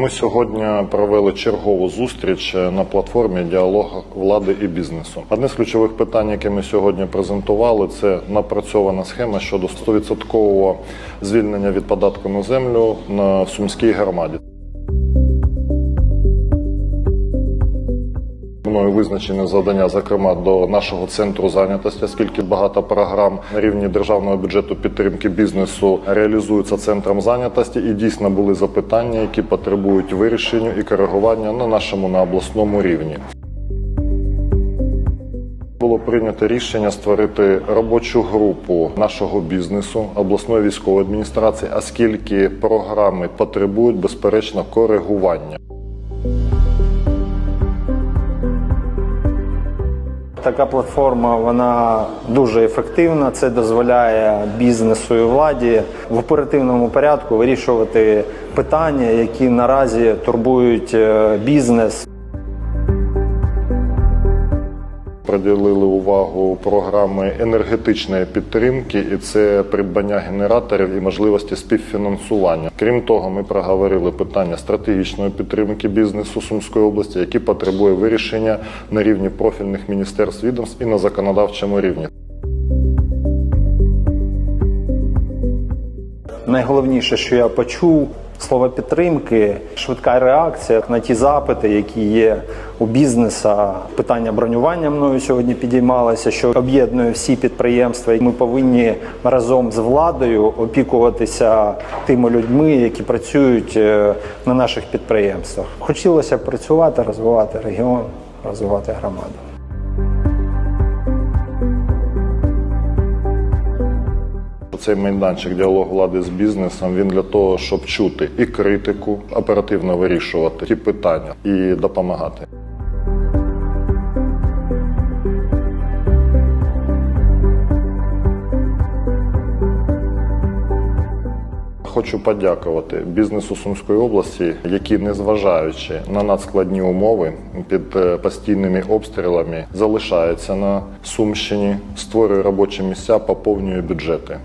Ми сьогодні провели чергову зустріч на платформі діалог влади і бізнесу. Одне з ключових питань, яке ми сьогодні презентували, це напрацьована схема щодо 100% звільнення від податку на землю на сумській громаді. Мною визначені завдання, зокрема до нашого центру зайнятості, оскільки багато програм на рівні державного бюджету підтримки бізнесу реалізуються центром зайнятості, і дійсно були запитання, які потребують вирішення і коригування на нашому на обласному рівні. Було прийнято рішення створити робочу групу нашого бізнесу, обласної військової адміністрації, оскільки програми потребують безперечно коригування. Така платформа вона дуже ефективна. Це дозволяє бізнесу і владі в оперативному порядку вирішувати питання, які наразі турбують е, бізнес. Приділили увагу програми енергетичної підтримки, і це придбання генераторів і можливості співфінансування. Крім того, ми проговорили питання стратегічної підтримки бізнесу Сумської області, які потребує вирішення на рівні профільних міністерств відомств і на законодавчому рівні. Найголовніше, що я почув, слова підтримки, швидка реакція на ті запити, які є у бізнеса. Питання бронювання мною сьогодні підіймалося, що об'єднує всі підприємства. І Ми повинні разом з владою опікуватися тими людьми, які працюють е, на наших підприємствах. Хотілося б працювати, розвивати регіон, розвивати громаду. Цей майданчик діалог влади з бізнесом він для того, щоб чути і критику, оперативно вирішувати ті питання і допомагати. Хочу подякувати бізнесу Сумської області, які, незважаючи на надскладні умови під е, постійними обстрілами, залишаються на Сумщині, створює робочі місця, поповнює бюджети.